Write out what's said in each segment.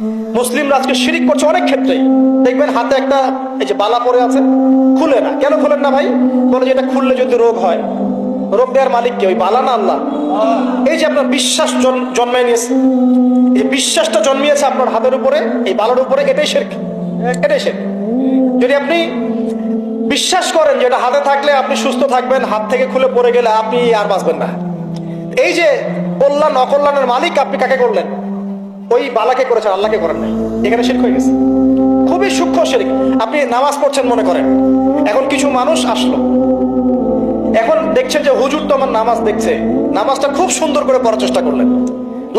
মুসলিমরা আজকে শিরিক করছে অনেক ক্ষেত্রেই দেখবেন হাতে একটা, এই যে বালা পরে আছে খুলে না। কেন খুলেন না ভাই? বলে যে এটা খুললে যদি রোগ হয়। রোগ দেওয়ার মালিক কে? ওই বালা না আল্লাহ? এই যে আপনার বিশ্বাস জন- জন্মায় নিয়েছে। এই বিশ্বাসটা জন্মিয়েছে আপনার হাতের উপরে, এই বালার উপরে, এটাই শেরক। এটাই শেরক। যদি আপনি বিশ্বাস করেন যে এটা হাতে থাকলে আপনি সুস্থ থাকবেন, হাত থেকে খুলে পড়ে গেলে আপনি আর বাঁচবেন না। এই যে কল্যাণ, অকল্যাণের মালিক আপনি কাকে করলেন? ওই বালাকে করেছেন, আল্লাহকে করেন নাই। এখানে শিরক হয়ে গেছে। খুবই সূক্ষ্ম শিরিক। আপনি নামাজ পড়ছেন মনে করেন। এখন কিছু মানুষ আসলো। এখন দেখছেন যে হুজুর তো আমার নামাজ দেখছে। নামাজটা খুব সুন্দর করে পড়ার চেষ্টা করলেন।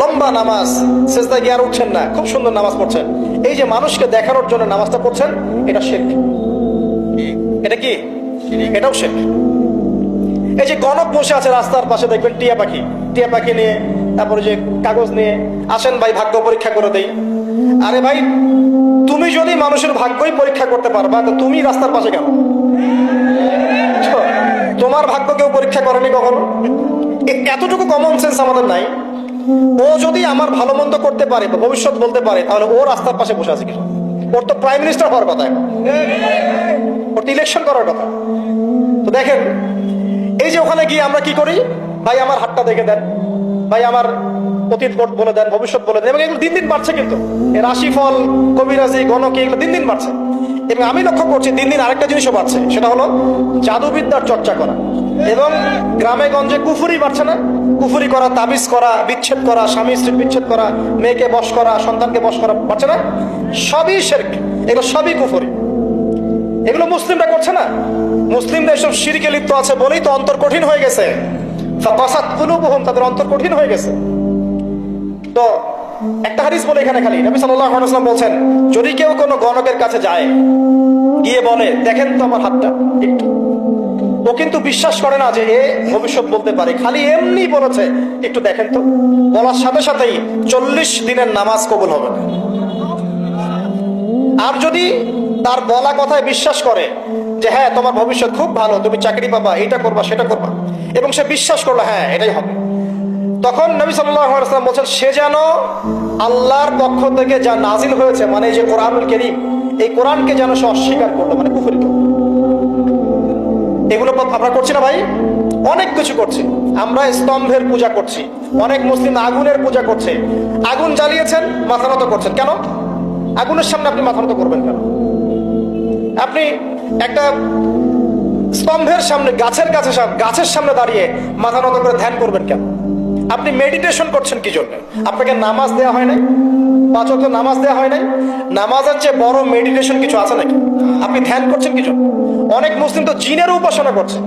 লম্বা নামাজ শেষদা গিয়ে আর উঠছেন না। খুব সুন্দর নামাজ পড়ছেন। এই যে মানুষকে দেখানোর জন্য নামাজটা পড়ছেন, এটা শেখ এটা কি? এটাও শেখ এই যে গণক বসে আছে রাস্তার পাশে, দেখবেন টিয়া পাখি। টিয়া পাখি নিয়ে তারপরে যে কাগজ নিয়ে আসেন ভাই, ভাগ্য পরীক্ষা করে দেই। আরে ভাই, তুমি যদি মানুষের ভাগ্যই পরীক্ষা করতে পারবা, তো তুমি রাস্তার পাশে কেন? তোমার ভাগ্য কেউ পরীক্ষা করেনি কখনো? এতটুকু কমন সেন্স আমাদের নাই। ও যদি আমার ভালো মন্দ করতে পারে বা ভবিষ্যৎ বলতে পারে, তাহলে ও রাস্তার পাশে বসে আছে কিছু ওর তো প্রাইম মিনিস্টার হওয়ার কথা ওর তো ইলেকশন করার কথা। তো দেখেন, এই যে ওখানে গিয়ে আমরা কি করি? ভাই, আমার হাতটা দেখে দেন। ভাই আমার অতীত বলে দেন, ভবিষ্যৎ বলে দেন, এবং এগুলো দিন দিন বাড়ছে কিন্তু। রাশিফল কবিরাজি গণকে এগুলো দিন দিন বাড়ছে। এবং আমি লক্ষ্য করছি দিন দিন আরেকটা জিনিসও বাড়ছে, সেটা হলো জাদুবিদ্যার চর্চা করা। এবং গ্রামে গঞ্জে কুফুরি বাড়ছে না? কুফুরি করা, তাবিজ করা, বিচ্ছেদ করা, স্বামী স্ত্রী বিচ্ছেদ করা, মেয়েকে বশ করা, সন্তানকে বশ করা বাড়ছে না? সবই শেরক, এগুলো সবই কুফুরি। এগুলো মুসলিমরা করছে না? মুসলিমরা এসব শিরকে লিপ্ত আছে বলেই তো অন্তর কঠিন হয়ে গেছে। তাদের অন্তর কঠিন হয়ে গেছে। তো একটা হাদিস বলে এখানে খালি। নবী ওয়াসাল্লাম বলছেন, যদি কেউ কোনো গণকের কাছে যায়, গিয়ে বলে, দেখেন তো আমার হাতটা একটু। ও কিন্তু বিশ্বাস করে না যে এ ভবিষ্যৎ বলতে পারে। খালি এমনি বলেছে, একটু দেখেন তো। বলার সাথে সাথেই চল্লিশ দিনের নামাজ কবুল হবে। আর যদি তার বলা কথায় বিশ্বাস করে যে হ্যাঁ তোমার ভবিষ্যৎ খুব ভালো, তুমি চাকরি পাবা, এটা করবা, সেটা করবা। এবং সে বিশ্বাস করল হ্যাঁ এটাই হবে। তখন নবী সাল্লাম বলছেন, সে যেন আল্লাহর পক্ষ থেকে যা নাজিল হয়েছে মানে যে কোরআনুল করিম, এই কোরআনকে যেন সে অস্বীকার করল মানে কুফরি করল। এগুলো আমরা করছি না ভাই, অনেক কিছু করছি। আমরা স্তম্ভের পূজা করছি, অনেক মুসলিম আগুনের পূজা করছে। আগুন জ্বালিয়েছেন, মাথা নত করছেন। কেন? আগুনের সামনে আপনি মাথা নত করবেন কেন? আপনি একটা স্তম্ভের সামনে, গাছের কাছে গাছের সামনে দাঁড়িয়ে মাথা নত করে ধ্যান করবেন কেন? আপনি মেডিটেশন করছেন কি জন্য? আপনাকে নামাজ দেওয়া হয় নাই? পাঁচ ওয়াক্ত নামাজ দেওয়া হয় নাই? নামাজের চেয়ে বড় মেডিটেশন কিছু আছে নাকি? আপনি ধ্যান করছেন কি জন্য? অনেক মুসলিম তো জিনের উপাসনা করছে।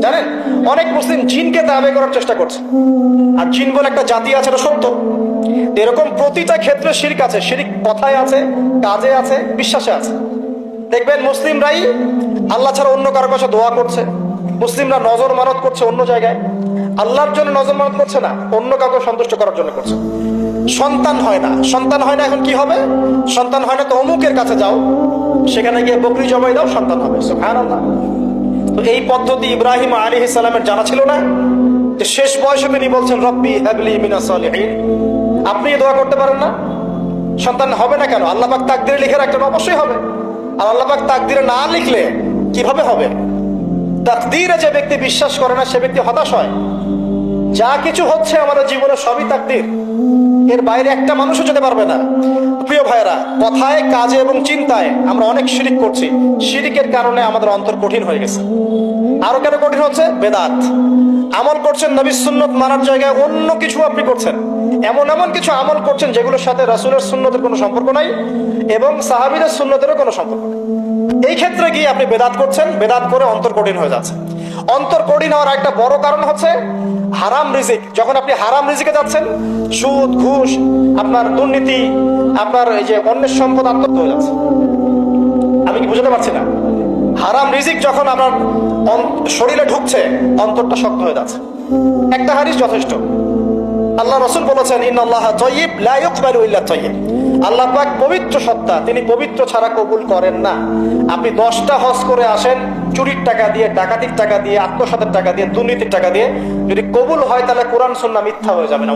জানেন? অনেক মুসলিম জিনকে দাবে করার চেষ্টা করছে। আর জিন বলে একটা জাতি আছে, এটা সত্য। এরকম প্রতিটা ক্ষেত্রে শিরিক আছে। শিরিক কথায় আছে, কাজে আছে, বিশ্বাসে আছে। দেখবেন মুসলিমরাই আল্লাহ ছাড়া অন্য কারও কাছে দোয়া করছে। মুসলিমরা নজর মানত করছে অন্য জায়গায়। আল্লাহর জন্য নজর মানত করছে না, অন্য কাউকে সন্তুষ্ট করার জন্য করছে। সন্তান হয় না, সন্তান হয় না এখন কি হবে? সন্তান হয় না তো অমুকের কাছে যাও, সেখানে গিয়ে বকরি জমাই দাও, সন্তান হবে। তো এই পদ্ধতি ইব্রাহিম আলী ইসলামের জানা ছিল না। যে শেষ বয়সে তিনি বলছেন, রব্বি হাবলি আপনি দোয়া করতে পারেন না? সন্তান হবে না কেন? আল্লাহ পাক তাকদিরে লিখে রাখলেন, অবশ্যই হবে। আর আল্লাপাক তাকদিরে না লিখলে কীভাবে হবে? তাকদিরে যে ব্যক্তি বিশ্বাস করে না, সে ব্যক্তি হতাশ হয়। যা কিছু হচ্ছে আমাদের জীবনে সবই তাকদির। এর বাইরে একটা মানুষও যেতে পারবে না। প্রিয় ভাইয়েরা, কথায়, কাজে এবং চিন্তায় আমরা অনেক শিরিক করছি। শিরিকের কারণে আমাদের অন্তর কঠিন হয়ে গেছে। আরও কেন কঠিন হচ্ছে? বেদাত। আমল করছেন নবী সুন্নত মানার জায়গায় অন্য কিছু আপনি করছেন। এমন এমন কিছু আমল করছেন যেগুলোর সাথে রাসূলের সুন্নতের কোনো সম্পর্ক নাই এবং সাহাবীদের সুন্নতেরও কোনো সম্পর্ক নেই। এই ক্ষেত্রে গিয়ে আপনি বেদাত করছেন, বেদাত করে অন্তর কঠিন হয়ে যাচ্ছে। অন্তর কঠিন হওয়ার একটা বড় কারণ হচ্ছে হারাম রিজিক। যখন আপনি হারাম রিজিকে যাচ্ছেন, সুদ, ঘুষ, আপনার দুর্নীতি, আপনার এই যে অন্যের সম্পদ আত্মহত্যা হয়ে যাচ্ছে। আমি কি বুঝতে পারছি না? হারাম রিজিক যখন আপনার শরীরে ঢুকছে, অন্তরটা শক্ত হয়ে যাচ্ছে। একটা হারিস যথেষ্ট। আল্লাহ রসুল বলেছেন ইন আল্লাহ তৈব লা ইউকবালু ইল্লা তৈব আল্লাহ পাক পবিত্র সত্তা, তিনি পবিত্র ছাড়া কবুল করেন না। আপনি দশটা হজ করে আসেন, চুরির টাকা দিয়ে, ডাকাতির টাকা দিয়ে, আত্মসাতের টাকা দিয়ে, দুর্নীতির টাকা দিয়ে, যদি কবুল হয় তাহলে কোরআন, সুন্নাহ মিথ্যা হয়ে যাবে না